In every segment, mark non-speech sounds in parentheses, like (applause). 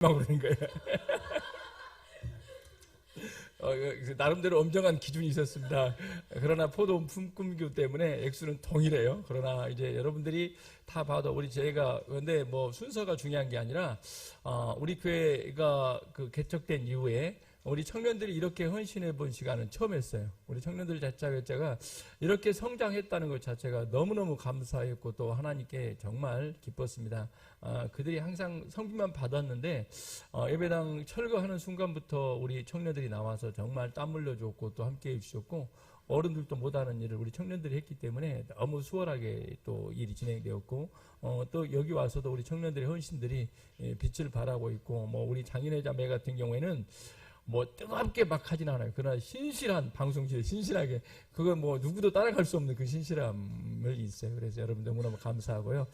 막 그러는 거예요. (laughs) 어, 그 나름대로 엄정한 기준이 있었습니다. 그러나 포도 품금규 때문에 액수는 동일해요. 그러나 이제 여러분들이 다 봐도 우리 저희가 근데 뭐 순서가 중요한 게 아니라 어, 우리 교회가 그 개척된 이후에 우리 청년들이 이렇게 헌신해 본 시간은 처음이었어요. 우리 청년들 자체가 이렇게 성장했다는 것 자체가 너무너무 감사했고 또 하나님께 정말 기뻤습니다. 아, 그들이 항상 성기만 받았는데 어, 예배당 철거하는 순간부터 우리 청년들이 나와서 정말 땀 흘려줬고 또 함께 해 주셨고 어른들도 못하는 일을 우리 청년들이 했기 때문에 너무 수월하게 또 일이 진행되었고 어, 또 여기 와서도 우리 청년들의 헌신들이 예, 빛을 발하고 있고 뭐 우리 장인의 자매 같은 경우에는 뭐 뜨겁게 막 하진 않아요. 그러나 신실한 방송실에 신실하게 그건 뭐 누구도 따라갈 수 없는 그 신실함을 있어요. 그래서 여러분 너무너무 감사하고요.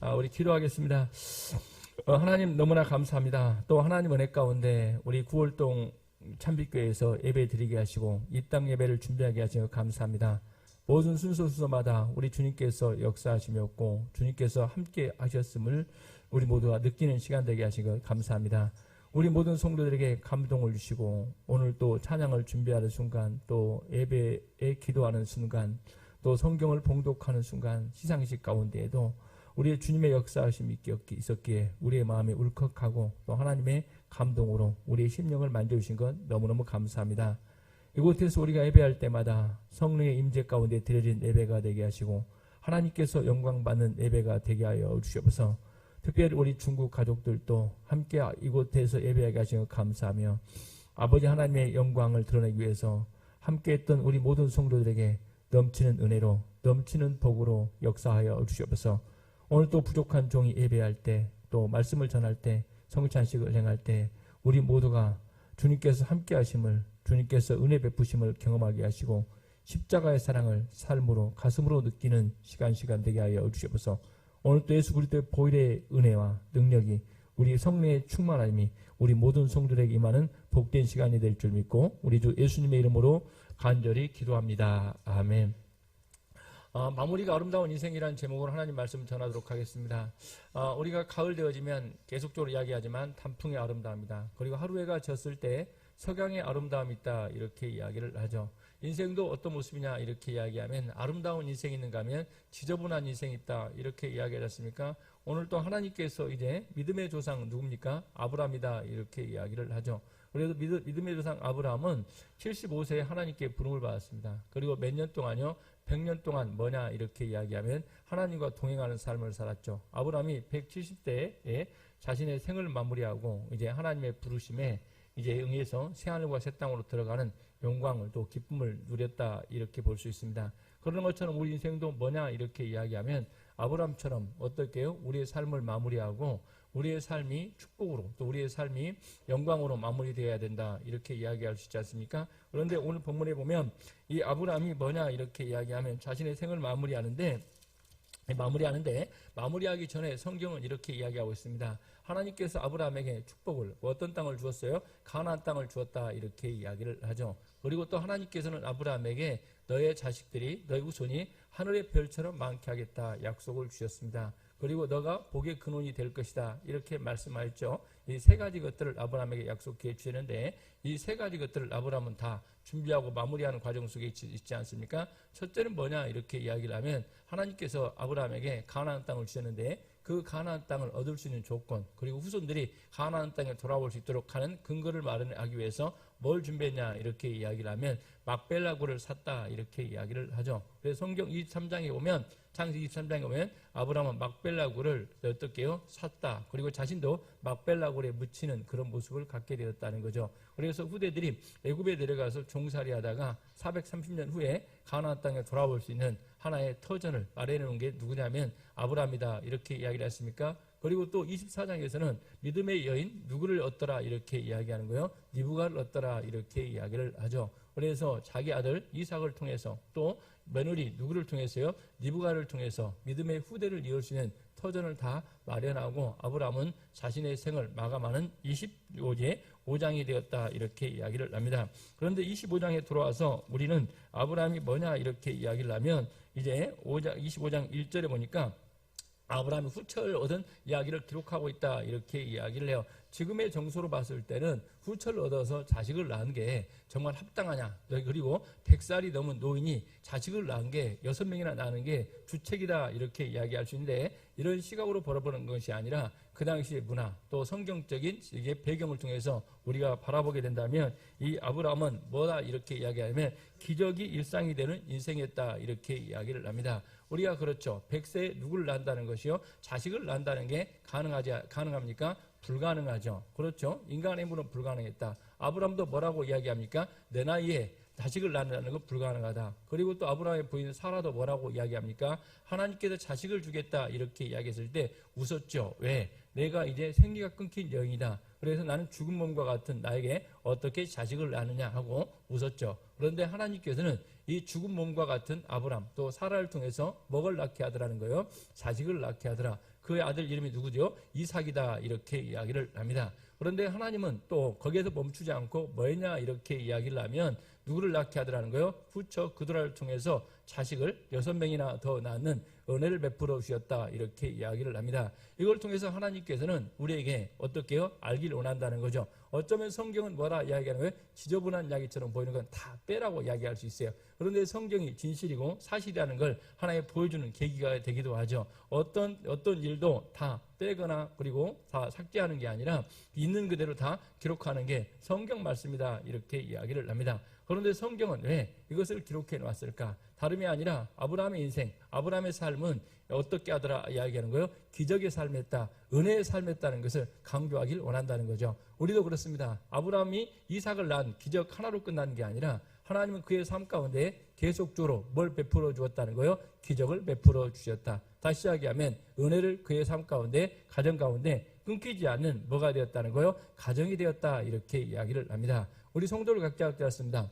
아, 우리 기도하겠습니다. 어, 하나님 너무나 감사합니다. 또 하나님 은혜 가운데 우리 구월동 참빛교회에서 예배 드리게 하시고 이 땅 예배를 준비하게 하시고 감사합니다. 모든 순서 순서마다 우리 주님께서 역사하시었고 주님께서 함께 하셨음을 우리 모두가 느끼는 시간 되게 하시고 감사합니다. 우리 모든 성도들에게 감동을 주시고 오늘 또 찬양을 준비하는 순간 또 예배에 기도하는 순간 또 성경을 봉독하는 순간 시상식 가운데에도 우리의 주님의 역사하심이 있었기에 우리의 마음이 울컥하고 또 하나님의 감동으로 우리의 심령을 만져주신 것 너무너무 감사합니다. 이곳에서 우리가 예배할 때마다 성령의 임재 가운데 드려진 예배가 되게 하시고 하나님께서 영광 받는 예배가 되게 하여 주시옵소서. 특별히 우리 중국 가족들도 함께 이곳에서 예배하게 것 감사하며 아버지 하나님의 영광을 드러내기 위해서 함께했던 우리 모든 성도들에게 넘치는 은혜로 넘치는 복으로 역사하여 주시옵소서. 오늘 또 부족한 종이 예배할 때 또 말씀을 전할 때 성찬식을 행할 때 우리 모두가 주님께서 함께 하심을 주님께서 은혜 베푸심을 경험하게 하시고 십자가의 사랑을 삶으로 가슴으로 느끼는 시간 시간 되게 하여 주시옵소서. 오늘 또 예수 그리스도의 보일의 은혜와 능력이 우리 성령의 충만함이 우리 모든 성도들에게 임하는 복된 시간이 될 줄 믿고 우리 주 예수님의 이름으로 간절히 기도합니다. 아멘. 어, 마무리가 아름다운 인생이라는 제목으로 하나님 말씀 전하도록 하겠습니다. 어, 우리가 가을 되어지면 계속적으로 이야기하지만 단풍의 아름다움이다. 그리고 하루해가 졌을 때 석양의 아름다움이 있다. 이렇게 이야기를 하죠. 인생도 어떤 모습이냐 이렇게 이야기하면 아름다운 인생이 있는가 하면 지저분한 인생이 있다. 이렇게 이야기하지 않습니까? 오늘 또 하나님께서 이제 믿음의 조상 누굽니까? 아브라함이다. 이렇게 이야기를 하죠. 그래서 믿음의 조상 아브라함은 75세에 하나님께 부름을 받았습니다. 그리고 몇 년 동안요? 100년 동안 뭐냐 이렇게 이야기하면 하나님과 동행하는 삶을 살았죠. 아브라함이 170대에 자신의 생을 마무리하고 이제 하나님의 부르심에 이제 응해서 새하늘과 새 땅으로 들어가는 영광을 또 기쁨을 누렸다 이렇게 볼 수 있습니다. 그런 것처럼 우리 인생도 뭐냐 이렇게 이야기하면 아브라함처럼 어떻게요? 우리의 삶을 마무리하고 우리의 삶이 축복으로 또 우리의 삶이 영광으로 마무리되어야 된다 이렇게 이야기할 수 있지 않습니까? 그런데 오늘 본문에 보면 이 아브라함이 뭐냐 이렇게 이야기하면 자신의 생을 마무리하는데 마무리하는데 마무리하기 전에 성경은 이렇게 이야기하고 있습니다. 하나님께서 아브라함에게 축복을 어떤 땅을 주었어요? 가나안 땅을 주었다 이렇게 이야기를 하죠. 그리고 또 하나님께서는 아브라함에게 너의 자식들이 너의 후손이 하늘의 별처럼 많게 하겠다 약속을 주셨습니다. 그리고 너가 복의 근원이 될 것이다. 이렇게 말씀하였죠. 이 세 가지 것들을 아브라함에게 약속해 주셨는데 이 세 가지 것들을 아브라함은 다 준비하고 마무리하는 과정 속에 있지, 않습니까? 첫째는 뭐냐 이렇게 이야기를 하면 하나님께서 아브라함에게 가나안 땅을 주셨는데 그 가나안 땅을 얻을 수 있는 조건 그리고 후손들이 가나안 땅에 돌아올 수 있도록 하는 근거를 마련하기 위해서 뭘 준비했냐 이렇게 이야기를 하면 막벨라고를 샀다 이렇게 이야기를 하죠. 그래서 성경 23장에 보면 창세기 23장에 보면 아브라함은 막벨라고를 어떻게요? 샀다. 그리고 자신도 막벨라고에 묻히는 그런 모습을 갖게 되었다는 거죠. 그래서 후대들이 애굽에 내려가서 종살이 하다가 430년 후에 가나안 땅에 돌아올 수 있는 하나의 터전을 마련해 놓은 게 누구냐면 아브라함이다. 이렇게 이야기를 했습니까? 그리고 또 24장에서는 믿음의 여인 누구를 얻더라 이렇게 이야기하는 거예요. 니부가를 얻더라 이렇게 이야기를 하죠. 그래서 자기 아들 이삭을 통해서 또 며느리 누구를 통해서요? 니부가를 통해서 믿음의 후대를 이을 수 있는 터전을 다 마련하고 아브라함은 자신의 생을 마감하는 25제 5장이 되었다 이렇게 이야기를 합니다. 그런데 25장에 들어와서 우리는 아브라함이 뭐냐 이렇게 이야기를 하면 이제 5장 25장 1절에 보니까 아브라함이 후처를 얻은 이야기를 기록하고 있다 이렇게 이야기를 해요. 지금의 정서로 봤을 때는 후처를 얻어서 자식을 낳은 게 정말 합당하냐. 그리고 100살이 넘은 노인이 자식을 낳은 게 6명이나 낳는 게 주책이다. 이렇게 이야기할 수 있는데 이런 시각으로 바라보는 것이 아니라 그 당시의 문화 또 성경적인 이게 배경을 통해서 우리가 바라보게 된다면 이 아브라함은 뭐다 이렇게 이야기하면 기적이 일상이 되는 인생이었다 이렇게 이야기를 합니다. 우리가 그렇죠. 100세에 누구를 낳는다는 것이요. 자식을 낳는다는 게 가능하지 가능합니까? 불가능하죠. 그렇죠. 인간의 힘으로는 불가능했다. 아브라함도 뭐라고 이야기합니까? 내 나이에 자식을 낳는다는 건 불가능하다. 그리고 또 아브라함의 부인 사라도 뭐라고 이야기합니까? 하나님께서 자식을 주겠다 이렇게 이야기했을 때 웃었죠. 왜? 내가 이제 생기가 끊긴 여인이다. 그래서 나는 죽은 몸과 같은 나에게 어떻게 자식을 낳느냐 하고 웃었죠. 그런데 하나님께서는 이 죽은 몸과 같은 아브람 또 사라를 통해서 먹을 낳게 하더라는 거예요. 자식을 낳게 하더라. 그의 아들 이름이 누구죠? 이삭이다 이렇게 이야기를 합니다. 그런데 하나님은 또 거기에서 멈추지 않고 뭐냐 이렇게 이야기를 하면 누구를 낳게 하더라는 거예요? 후처 그들을 통해서 자식을 여섯 명이나 더 낳는 은혜를 베풀어 주셨다 이렇게 이야기를 합니다. 이걸 통해서 하나님께서는 우리에게 어떻게요? 알기를 원한다는 거죠. 어쩌면 성경은 뭐라 이야기하는 거예요? 지저분한 이야기처럼 보이는 건 다 빼라고 이야기할 수 있어요. 그런데 성경이 진실이고 사실이라는 걸 하나의 보여주는 계기가 되기도 하죠. 어떤 어떤 일도 다 빼거나 그리고 다 삭제하는 게 아니라 있는 그대로 다 기록하는 게 성경 말씀이다 이렇게 이야기를 합니다. 그런데 성경은 왜 이것을 기록해 놨을까? 다름이 아니라 아브라함의 인생, 아브라함의 삶은 어떻게 하더라 이야기하는 거예요? 기적의 삶이었다, 은혜의 삶이었다는 것을 강조하길 원한다는 거죠. 우리도 그렇습니다. 아브라함이 이삭을 낳은 기적 하나로 끝나는 게 아니라 하나님은 그의 삶 가운데 계속적으로 뭘 베풀어 주었다는 거예요? 기적을 베풀어 주셨다. 다시 이야기하면 은혜를 그의 삶 가운데 가정 가운데 끊기지 않는 뭐가 되었다는 거예요? 가정이 되었다 이렇게 이야기를 합니다. 우리 성도를 각자 되었습니다.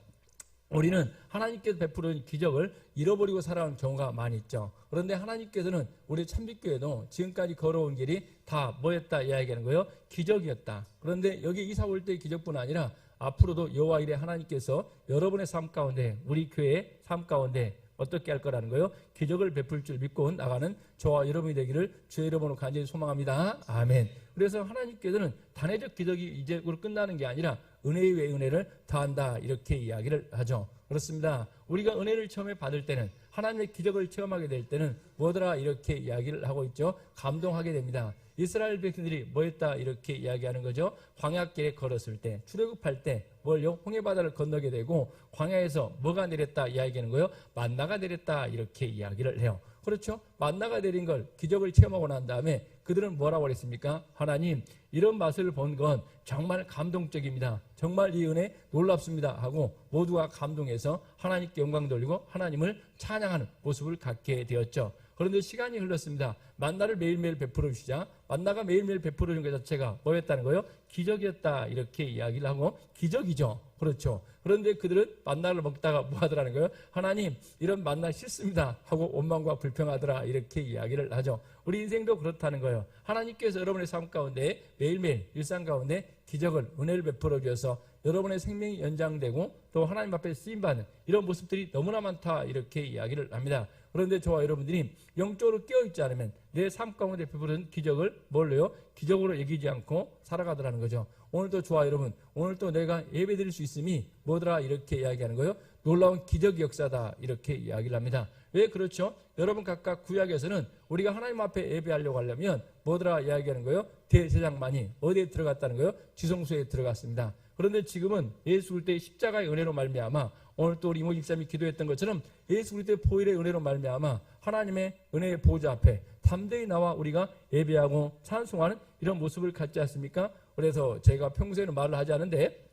우리는 하나님께서 베푸는 기적을 잃어버리고 살아온 경우가 많이 있죠. 그런데 하나님께서는 우리 참빛교회도 지금까지 걸어온 길이 다 뭐였다 이야기하는 거예요? 기적이었다. 그런데 여기 이사 올 때의 기적뿐 아니라 앞으로도 여호와 일에 하나님께서 여러분의 삶 가운데 우리 교회의 삶 가운데 어떻게 할 거라는 거예요? 기적을 베풀 줄 믿고 나가는 저와 여러분이 되기를 주의 이름으로 간절히 소망합니다. 아멘. 그래서 하나님께서는 단회적 기적이 이제로 끝나는 게 아니라 은혜 위에 은혜를 더한다 이렇게 이야기를 하죠. 그렇습니다. 우리가 은혜를 처음에 받을 때는 하나님의 기적을 체험하게 될 때는 뭐더라 이렇게 이야기를 하고 있죠. 감동하게 됩니다. 이스라엘 백성들이 뭐였다 이렇게 이야기하는 거죠. 광야길에 걸었을 때 출애굽할 때 뭘요? 홍해 바다를 건너게 되고 광야에서 뭐가 내렸다 이야기하는 거예요. 만나가 내렸다 이렇게 이야기를 해요. 그렇죠? 만나가 내린 걸 기적을 체험하고 난 다음에 그들은 뭐라고 그랬습니까? 하나님 이런 맛을 본 건 정말 감동적입니다. 정말 이 은혜 놀랍습니다. 하고 모두가 감동해서 하나님께 영광 돌리고 하나님을 찬양하는 모습을 갖게 되었죠. 그런데 시간이 흘렀습니다. 만나를 매일매일 베풀어 주시자 만나가 매일매일 베풀어 준것 자체가 뭐였다는 거예요? 기적이었다 이렇게 이야기를 하고 기적이죠. 그렇죠. 그런데 그들은 만나를 먹다가 뭐 하더라는 거예요? 하나님 이런 만나 싫습니다 하고 원망과 불평하더라 이렇게 이야기를 하죠. 우리 인생도 그렇다는 거예요. 하나님께서 여러분의 삶 가운데 매일매일 일상 가운데 기적을 은혜를 베풀어 주셔서 여러분의 생명이 연장되고 또 하나님 앞에 쓰임 받는 이런 모습들이 너무나 많다 이렇게 이야기를 합니다. 그런데 저와 여러분들이 영적으로 깨어있지 않으면 내 삶 가운데 베푸는 기적을 뭘로요? 기적으로 여기지 않고 살아가더라는 거죠. 오늘도 저와 여러분, 오늘도 내가 예배 드릴 수 있음이 뭐더라 이렇게 이야기하는 거예요? 놀라운 기적 역사다 이렇게 이야기를 합니다. 왜 그렇죠? 여러분 각각 구약에서는 우리가 하나님 앞에 예배하려고 하려면 뭐더라 이야기하는 거예요? 대제장만이 어디에 들어갔다는 거예요? 지성소에 들어갔습니다. 그런데 지금은 예수 그리스도의 십자가의 은혜로 말미암아 오늘 또 우리 이모 집사님이 기도했던 것처럼 예수 그리스도의 보혈의 은혜로 말미암아 하나님의 은혜의 보좌 앞에 담대히 나와 우리가 예배하고 찬송하는 이런 모습을 갖지 않습니까? 그래서 제가 평소에는 말을 하지 않은데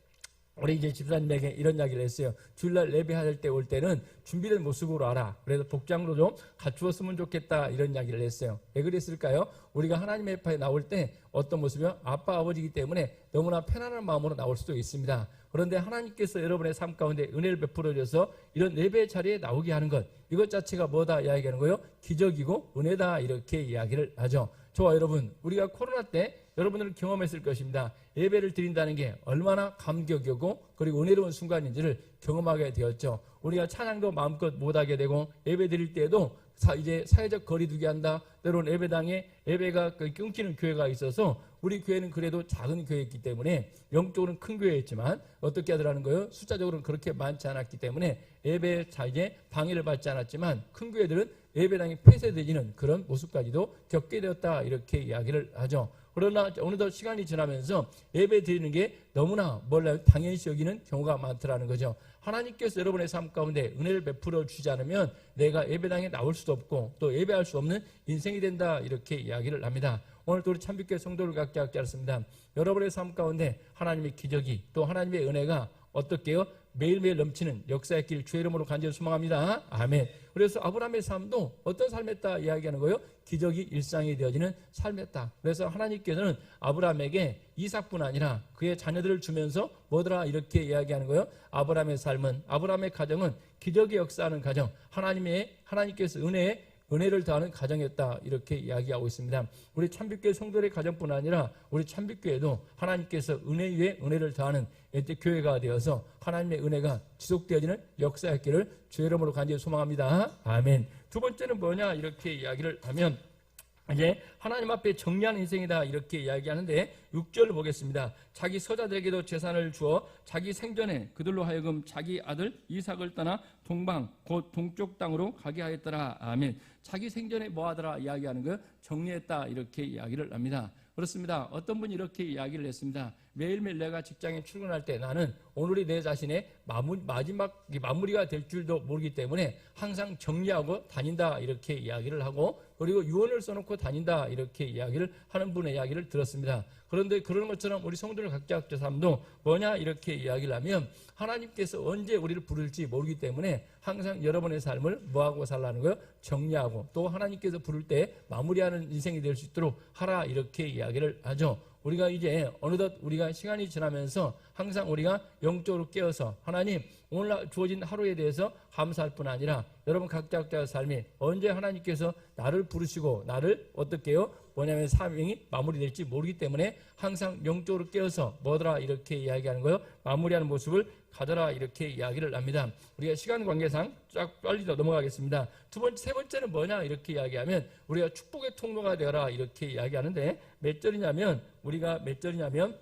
우리 이제 집사님에게 이런 이야기를 했어요. 주일날 예배할 때 올 때는 준비된 모습으로 알아. 그래서 복장으로 좀 갖추었으면 좋겠다. 이런 이야기를 했어요. 왜 그랬을까요? 우리가 하나님의 파에 나올 때 어떤 모습이요? 아빠, 아버지이기 때문에 너무나 편안한 마음으로 나올 수도 있습니다. 그런데 하나님께서 여러분의 삶 가운데 은혜를 베풀어 줘서 이런 예배 자리에 나오게 하는 것. 이것 자체가 뭐다 이야기하는 거예요? 기적이고 은혜다. 이렇게 이야기를 하죠. 저와 여러분, 우리가 코로나 때 여러분들은 경험했을 것입니다. 예배를 드린다는 게 얼마나 감격이고 그리고 은혜로운 순간인지를 경험하게 되었죠. 우리가 찬양도 마음껏 못하게 되고 예배 드릴 때에도 사, 이제 사회적 거리두기 한다. 때로는 예배당에 예배가 끊기는 교회가 있어서 우리 교회는 그래도 작은 교회였기 때문에 영적으로는 큰 교회였지만 어떻게 하더라는 거예요? 숫자적으로는 그렇게 많지 않았기 때문에 예배 자 이제 방해를 받지 않았지만 큰 교회들은 예배당이 폐쇄되지는 그런 모습까지도 겪게 되었다 이렇게 이야기를 하죠. 그러나 어느덧 시간이 지나면서 예배 드리는 게 너무나 몰라요. 당연시 여기는 경우가 많더라는 거죠. 하나님께서 여러분의 삶 가운데 은혜를 베풀어 주지 않으면 내가 예배당에 나올 수도 없고 또 예배할 수 없는 인생이 된다 이렇게 이야기를 합니다. 오늘 또 우리 참빛교회 성도를 갖게 하지 않습니다. 여러분의 삶 가운데 하나님의 기적이 또 하나님의 은혜가 어떻게요? 매일매일 넘치는 역사의 길 주의 이름으로 간절히 소망합니다. 아멘. 그래서 아브라함의 삶도 어떤 삶이었다 이야기하는 거예요? 기적이 일상이 되어지는 삶이었다. 그래서 하나님께서는 아브라함에게 이삭뿐 아니라 그의 자녀들을 주면서 뭐더라 이렇게 이야기하는 거예요. 아브라함의 삶은 아브라함의 가정은 기적의 역사하는 가정, 하나님의 하나님께서 은혜의 은혜를 더하는 가정이었다 이렇게 이야기하고 있습니다. 우리 참빛교회 성도의 가정뿐 아니라 우리 참빛교회도 하나님께서 은혜 위에 은혜를 더하는 이제 교회가 되어서 하나님의 은혜가 지속되어지는 역사의 길을 주의 이름으로 간절히 소망합니다. 아멘. 두 번째는 뭐냐 이렇게 이야기를 하면 이제 하나님 앞에 정리하는 인생이다 이렇게 이야기하는데 6절을 보겠습니다. 자기 서자들에게도 재산을 주어 자기 생전에 그들로 하여금 자기 아들 이삭을 떠나 동방 곧 동쪽 땅으로 가게 하였더라. 아멘. 자기 생전에 뭐 하더라 이야기하는 거 정리했다 이렇게 이야기를 합니다. 그렇습니다. 어떤 분이 이렇게 이야기를 했습니다. 매일매일 내가 직장에 출근할 때 나는 오늘이 내 자신의 마지막 마무리가 될 줄도 모르기 때문에 항상 정리하고 다닌다 이렇게 이야기를 하고 그리고 유언을 써놓고 다닌다 이렇게 이야기를 하는 분의 이야기를 들었습니다. 그런데 그런 것처럼 우리 성도들 각자 각자 삶도 뭐냐 이렇게 이야기를 하면 하나님께서 언제 우리를 부를지 모르기 때문에 항상 여러분의 삶을 뭐하고 살라는 거요? 정리하고 또 하나님께서 부를 때 마무리하는 인생이 될 수 있도록 하라 이렇게 이야기를 하죠. 우리가 이제 어느덧 우리가 시간이 지나면서 항상 우리가 영적으로 깨어서 하나님 오늘 주어진 하루에 대해서 감사할 뿐 아니라 여러분 각자 각자의 삶이 언제 하나님께서 나를 부르시고 나를 어떻게 요 뭐냐면 사명이 마무리될지 모르기 때문에 항상 영적으로 깨어서 뭐더라 이렇게 이야기하는 거요 마무리하는 모습을 가져라 이렇게 이야기를 합니다. 우리가 시간 관계상 쫙 빨리 더 넘어가겠습니다. 두 번째 세 번째는 뭐냐 이렇게 이야기하면 우리가 축복의 통로가 되어라 이렇게 이야기하는데 몇 절이냐면 우리가 몇 절이냐면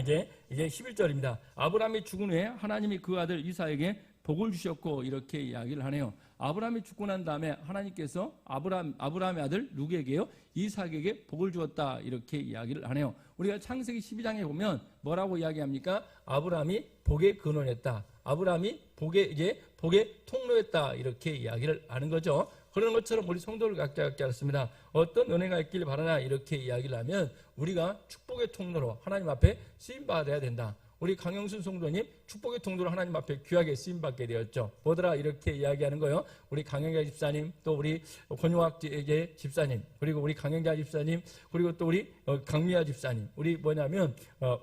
이제 이제 11절입니다. 아브라함이 죽은 후에 하나님이 그 아들 이사에게 복을 주셨고 이렇게 이야기를 하네요. 아브라함이 죽고 난 다음에 하나님께서 아브라함 아브라함의 아들 누구에게요? 이삭에게 복을 주었다 이렇게 이야기를 하네요. 우리가 창세기 12장에 보면 뭐라고 이야기합니까? 아브라함이 복의 근원했다. 아브라함이 복의 이제 복의 통로였다 이렇게 이야기를 하는 거죠. 그런 것처럼 우리 성도를 각자 각자 했습니다. 어떤 은혜가 있길 바라나 이렇게 이야기를 하면 우리가 축복의 통로로 하나님 앞에 쓰임 받아야 된다. 우리 강영순 성도님 축복의 통로로 하나님 앞에 귀하게 쓰임 받게 되었죠. 뭐더라 이렇게 이야기하는 거요. 우리 강영자 집사님 또 우리 권용학 집사님 그리고 우리 강영자 집사님 그리고 또 우리 어, 강미아 집사님 우리 뭐냐면 어,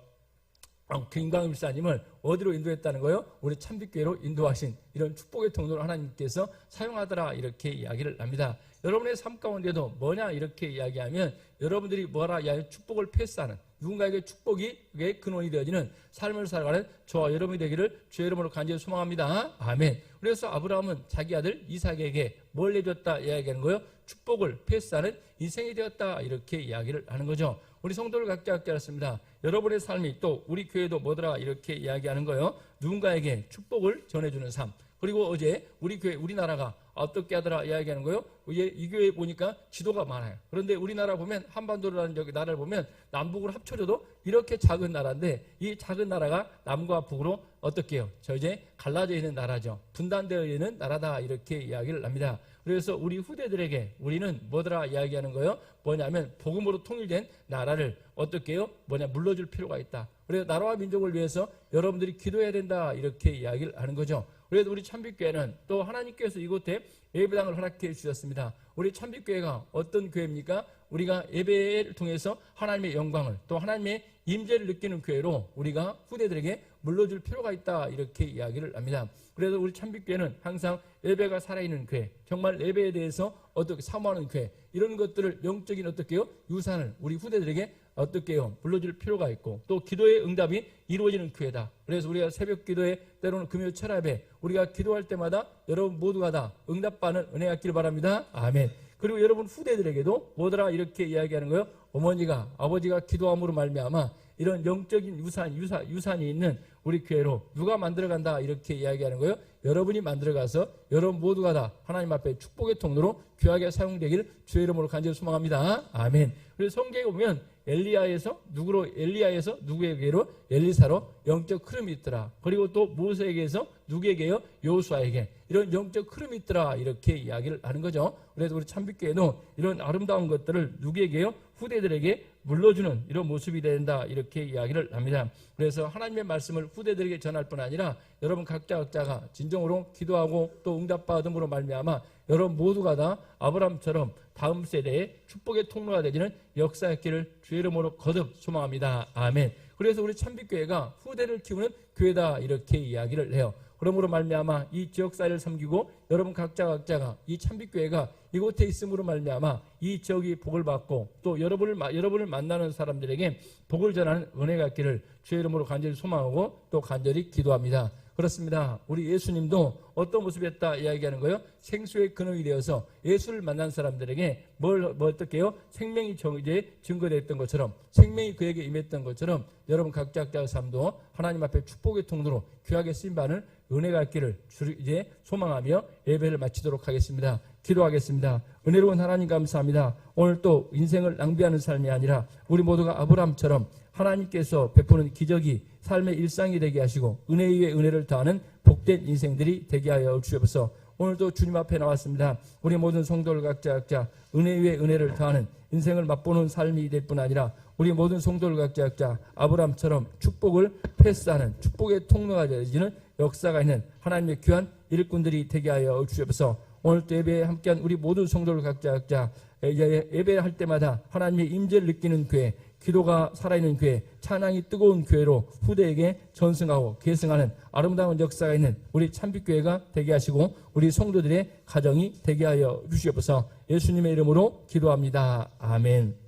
어, 김광 집사님을 어디로 인도했다는 거요? 우리 참빛교회로 인도하신 이런 축복의 통로를 하나님께서 사용하더라 이렇게 이야기를 합니다. 여러분의 삶 가운데도 뭐냐 이렇게 이야기하면 여러분들이 뭐라 이야기 축복을 패스하는 누군가에게 축복이 근원이 되어지는 삶을 살아가는 저와 여러분이 되기를 주의 이름으로 간절히 소망합니다. 아멘. 그래서 아브라함은 자기 아들 이삭에게 뭘 내줬다 이야기하는 거예요? 축복을 패스하는 인생이 되었다 이렇게 이야기를 하는 거죠. 우리 성도를 각자 했습니다. 여러분의 삶이 또 우리 교회도 뭐더라 이렇게 이야기하는 거예요. 누군가에게 축복을 전해주는 삶. 그리고 어제 우리 교회 우리나라가 어떻게 하더라 이야기하는 거예요. 이 교회 보니까 지도가 많아요. 그런데 우리나라 보면 한반도라는 저기 나라를 보면 남북으로 합쳐져도 이렇게 작은 나라인데 이 작은 나라가 남과 북으로 어떻게 해요? 저 이제 갈라져 있는 나라죠. 분단되어 있는 나라다 이렇게 이야기를 합니다. 그래서 우리 후대들에게 우리는 뭐더라 이야기하는 거예요? 뭐냐면 복음으로 통일된 나라를 어떻게 해요? 뭐냐 물러줄 필요가 있다. 그래서 나라와 민족을 위해서 여러분들이 기도해야 된다 이렇게 이야기를 하는 거죠. 그래서 우리 참빛교회는 또 하나님께서 이곳에 예배당을 허락해 주셨습니다. 우리 참빛교회가 어떤 교회입니까? 우리가 예배를 통해서 하나님의 영광을 또 하나님의 임재를 느끼는 교회로 우리가 후대들에게 물러줄 필요가 있다 이렇게 이야기를 합니다. 그래서 우리 참빛교회는 항상 예배가 살아있는 교회, 정말 예배에 대해서 어떻게 사모하는 교회 이런 것들을 영적인 어떻게요 유산을 우리 후대들에게 어떻게요 불러줄 필요가 있고 또 기도의 응답이 이루어지는 교회다. 그래서 우리가 새벽 기도에 때로는 금요 철합에 우리가 기도할 때마다 여러분 모두가 다 응답받는 은혜가 있기를 바랍니다. 아멘. 그리고 여러분 후대들에게도 뭐더라 이렇게 이야기하는 거예요. 어머니가 아버지가 기도함으로 말미암아 이런 영적인 유산, 유산, 유산이 있는 우리 교회로 누가 만들어간다 이렇게 이야기하는 거예요. 여러분이 만들어가서 여러분 모두가 다 하나님 앞에 축복의 통로로 귀하게 사용되기를 주의 이름으로 간절히 소망합니다. 아멘. 그래서 성경에 보면 엘리야에서 누구로 엘리야에서 누구에게로 엘리사로 영적 흐름이 있더라. 그리고 또 모세에게서 누구에게요? 요수아에게 이런 영적 흐름이 있더라 이렇게 이야기를 하는 거죠. 그래서 우리 참빛교회도 이런 아름다운 것들을 누구에게요? 후대들에게 물러주는 이런 모습이 된다 이렇게 이야기를 합니다. 그래서 하나님의 말씀을 후대들에게 전할 뿐 아니라 여러분 각자 각자가 진정으로 기도하고 또 응답받음으로 말미암아 여러분 모두가 다 아브람처럼 다음 세대의 축복의 통로가 되지는 역사였기를 주의 이름으로 거듭 소망합니다. 아멘. 그래서 우리 참빛교회가 후대를 키우는 교회다 이렇게 이야기를 해요. 그러므로 말미암아 이 지역사회를 섬기고 여러분 각자 각자가 이 참빛교회가 이곳에 있음으로 말미암아 이 지역이 복을 받고 또 여러분을 마- 여러분을 만나는 사람들에게 복을 전하는 은혜가 있기를 주의 이름으로 간절히 소망하고 또 간절히 기도합니다. 그렇습니다. 우리 예수님도 어떤 모습이었다 이야기하는 거예요. 생수의 근원이 되어서 예수를 만난 사람들에게 뭘, 뭐 어떻게요? 생명이 정- 이제 증거됐던 것처럼 생명이 그에게 임했던 것처럼 여러분 각자 각자의 삶도 하나님 앞에 축복의 통로로 귀하게 쓰임 받는 은혜가 있기를 주 이제 소망하며 예배를 마치도록 하겠습니다. 기도하겠습니다. 은혜로운 하나님 감사합니다. 오늘 또 인생을 낭비하는 삶이 아니라 우리 모두가 아브라함처럼 하나님께서 베푸는 기적이 삶의 일상이 되게 하시고 은혜 위에 은혜를 더하는 복된 인생들이 되게 하여 주옵소서. 오늘도 주님 앞에 나왔습니다. 우리 모든 성도들 각자 각자 은혜 위에 은혜를 더하는 인생을 맛보는 삶이 될 뿐 아니라 우리 모든 성도들 각자 각자 아브라함처럼 축복을 패스하는 축복의 통로가 되어지는 역사가 있는 하나님의 귀한 일꾼들이 되게 하여 주옵소서. 오늘 또 예배에 함께한 우리 모든 성도들 각자 각자 이제 예배할 때마다 하나님의 임재를 느끼는 교회, 기도가 살아있는 교회, 찬양이 뜨거운 교회로 후대에게 전승하고 계승하는 아름다운 역사가 있는 우리 참빛교회가 되게 하시고 우리 성도들의 가정이 되게 하여 주시옵소서 예수님의 이름으로 기도합니다. 아멘.